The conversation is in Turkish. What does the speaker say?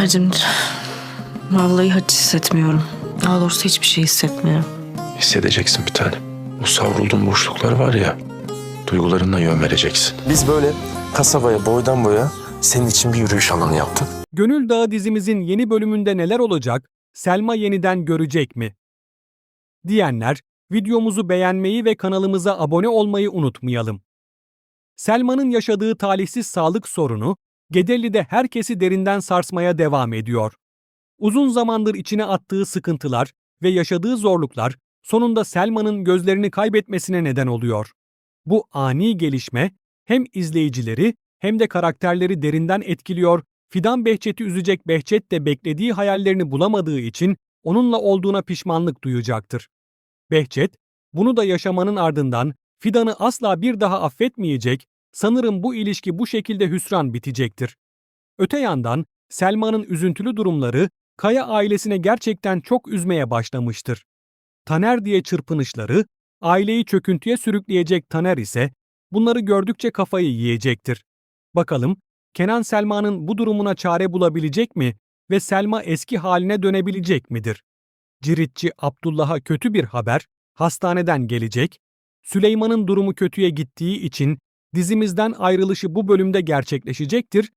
Taner'cim vallahi hiç hissetmiyorum. Daha doğrusu hiçbir şey hissetmiyorum. Hissedeceksin bir tane. O savrulduğun boşluklar var ya, duygularına yön vereceksin. Biz böyle kasabaya boydan boya senin için bir yürüyüş alanı yaptık. Gönül Dağı dizimizin yeni bölümünde neler olacak? Selma yeniden görecek mi? Diyenler, videomuzu beğenmeyi ve kanalımıza abone olmayı unutmayalım. Selma'nın yaşadığı talihsiz sağlık sorunu, Gedeli'de herkesi derinden sarsmaya devam ediyor. Uzun zamandır içine attığı sıkıntılar ve yaşadığı zorluklar sonunda Selma'nın gözlerini kaybetmesine neden oluyor. Bu ani gelişme hem izleyicileri hem de karakterleri derinden etkiliyor Fidan Behçet'i üzecek Behçet de beklediği hayallerini bulamadığı için onunla olduğuna pişmanlık duyacaktır. Behçet, bunu da yaşamanın ardından Fidan'ı asla bir daha affetmeyecek, sanırım bu ilişki bu şekilde hüsran bitecektir. Öte yandan Selma'nın üzüntülü durumları Kaya ailesine gerçekten çok üzmeye başlamıştır. Taner diye çırpınışları, aileyi çöküntüye sürükleyecek Taner ise bunları gördükçe kafayı yiyecektir. Bakalım Kenan Selma'nın bu durumuna çare bulabilecek mi ve Selma eski haline dönebilecek midir? Ciritçi Abdullah'a kötü bir haber hastaneden gelecek. Süleyman'ın durumu kötüye gittiği için dizimizden ayrılışı bu bölümde gerçekleşecektir